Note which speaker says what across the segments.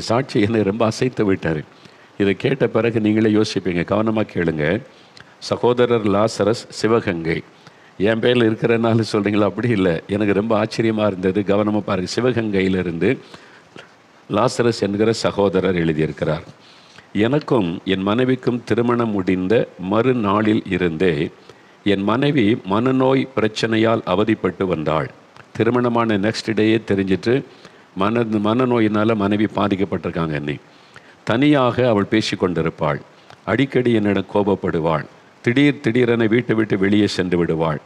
Speaker 1: சாட்சி என்னை ரொம்ப அசைத்து விட்டார். இதை கேட்ட பிறகு நீங்களே யோசிப்பீங்க கவனமாக கேளுங்க. சகோதரர் லாசரஸ் சிவகங்கை. என் பேரில் இருக்கிறனால சொல்கிறீங்களா அப்படி இல்லை. எனக்கு ரொம்ப ஆச்சரியமாக இருந்தது. கவனமாக பாருங்கள் சிவகங்கையிலிருந்து லாசரஸ் என்கிற சகோதரர் எழுதியிருக்கிறார். எனக்கும் என் மனைவிக்கும் திருமணம் முடிந்த மறுநாளில் இருந்தே என் மனைவி மனநோய் பிரச்சனையால் அவதிப்பட்டு வந்தாள். திருமணமான நெக்ஸ்ட் டேயே தெரிஞ்சிட்டு மன மனநோயினால் மனைவி பாதிக்கப்பட்டிருக்காங்க என்னை தனியாக அவள் பேசி கொண்டிருப்பாள் அடிக்கடி என்னிடம் கோபப்படுவாள். திடீர் திடீரென வீட்டை விட்டு வெளியே சென்று விடுவாள்.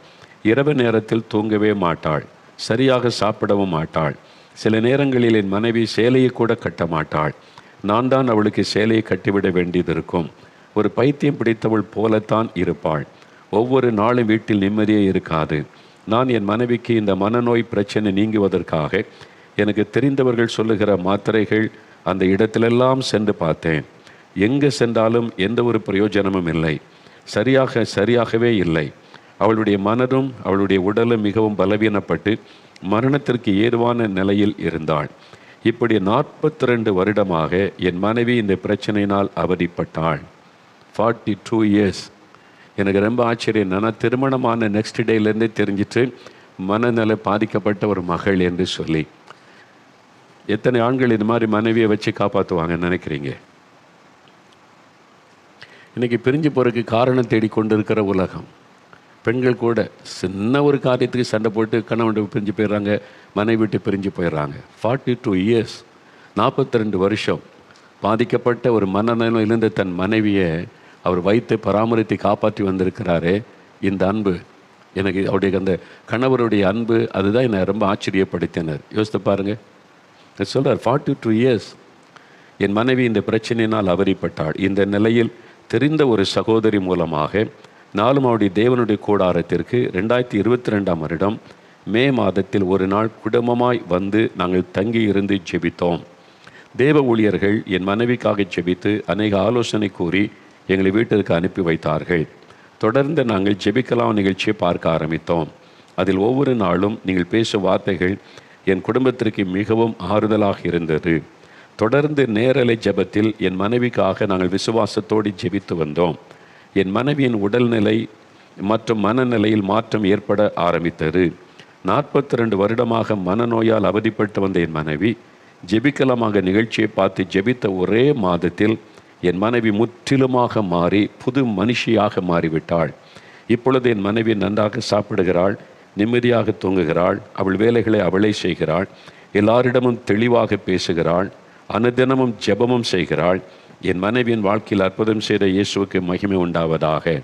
Speaker 1: இரவு நேரத்தில் தூங்கவே மாட்டாள். சரியாக சாப்பிடவும் மாட்டாள். சில நேரங்களில் என் மனைவி சேலையை கூட கட்ட மாட்டாள். நான் தான் அவளுக்கு சேலையை கட்டிவிட வேண்டியது இருக்கும். ஒரு பைத்தியம் பிடித்தவள் போலத்தான் இருப்பாள். ஒவ்வொரு நாளும் வீட்டில் நிம்மதியே இருக்காது. நான் என் மனைவிக்கு இந்த மனநோய் பிரச்சனை நீங்குவதற்காக எனக்கு தெரிந்தவர்கள் சொல்லுகிற மாத்திரைகள் அந்த இடத்திலெல்லாம் சென்று பார்த்தேன். எங்கே சென்றாலும் எந்த ஒரு பிரயோஜனமும் இல்லை. சரியாக சரியாகவே இல்லை. அவளுடைய மனதும் அவளுடைய உடலும் மிகவும் பலவீனப்பட்டு மரணத்திற்கு ஏதுவான நிலையில் இருந்தாள். இப்படி நாற்பத்தி ரெண்டு வருடமாக என் மனைவி இந்த பிரச்சனையினால் அவதிப்பட்டாள். ஃபார்ட்டி டூ இயர்ஸ் எனக்கு ரொம்ப ஆச்சரியம். நான் திருமணமான நெக்ஸ்ட் டேலேருந்தே தெரிஞ்சிட்டு மனநல பாதிக்கப்பட்ட ஒரு மகள் என்று சொல்லி. எத்தனை ஆண்கள் இது மாதிரி மனைவியை வச்சு காப்பாற்றுவாங்கன்னு நினைக்கிறீங்க? இன்றைக்கி பிரிஞ்சு போகிறதுக்கு காரணம் தேடி கொண்டு இருக்கிற உலகம். பெண்கள் கூட சின்ன ஒரு காரியத்துக்கு சண்டை போட்டு கணவன் பிரிஞ்சு போயிடுறாங்க மனைவி விட்டு பிரிஞ்சு போயிடுறாங்க. ஃபார்ட்டி டூ இயர்ஸ் நாற்பத்தி ரெண்டு வருஷம் பாதிக்கப்பட்ட ஒரு மனநலம் தன் மனைவியை அவர் வைத்து பராமரித்து காப்பாற்றி வந்திருக்கிறாரே. இந்த அன்பு எனக்கு அவருடைய அந்த கணவருடைய அன்பு அதுதான் என்னை ரொம்ப ஆச்சரியப்படுத்தினர். யோசித்து பாருங்கள் சொல்கிறார் ஃபார்ட்டி டூ இயர்ஸ் என் மனைவி இந்த பிரச்சனையினால் அவதிப்பட்டாள். இந்த நிலையில் தெரிந்த ஒரு சகோதரி மூலமாக நாலு அவருடைய தேவனுடைய கூடாரத்திற்கு ரெண்டாயிரத்தி இருபத்தி ரெண்டாம் வருடம் மே மாதத்தில் ஒரு நாள் குடும்பமாய் வந்து நாங்கள் தங்கி இருந்து ஜெபித்தோம். தேவ ஊழியர்கள் என் மனைவிக்காக ஜெபித்து அநேக ஆலோசனை கூறி எங்களை வீட்டிற்கு அனுப்பி வைத்தார்கள். தொடர்ந்து நாங்கள் ஜெபிக்கலாம் நிகழ்ச்சியை பார்க்க ஆரம்பித்தோம். அதில் ஒவ்வொரு நாளும் நீங்கள் பேசும் வார்த்தைகள் என் குடும்பத்திற்கு மிகவும் ஆறுதலாக இருந்தது. தொடர்ந்து நேரலை ஜெபத்தில் என் மனைவிக்காக நாங்கள் விசுவாசத்தோடு ஜெபித்து வந்தோம். என் மனைவியின் உடல்நிலை மற்றும் மனநிலையில் மாற்றம் ஏற்பட ஆரம்பித்தது. நாற்பத்தி ரெண்டு வருடமாக மனநோயால் அவதிப்பட்டு வந்த என் மனைவி ஜெபிக்கலமாக நிகழ்ச்சியை பார்த்து ஜெபித்த ஒரே மாதத்தில் என் மனைவி முற்றிலுமாக மாறி புது மனுஷியாக மாறிவிட்டாள். இப்பொழுது என் மனைவி நன்றாக சாப்பிடுகிறாள். நிம்மதியாக தூங்குகிறாள் அவள் வேலைகளை அவளே செய்கிறாள் எல்லாரிடமும் தெளிவாக பேசுகிறாள் அனுதினமும் ஜெபமும் செய்கிறாள். என் மனைவியின் வாழ்க்கையில் அற்புதம் செய்த இயேசுவுக்கு மகிமை உண்டாவதாக.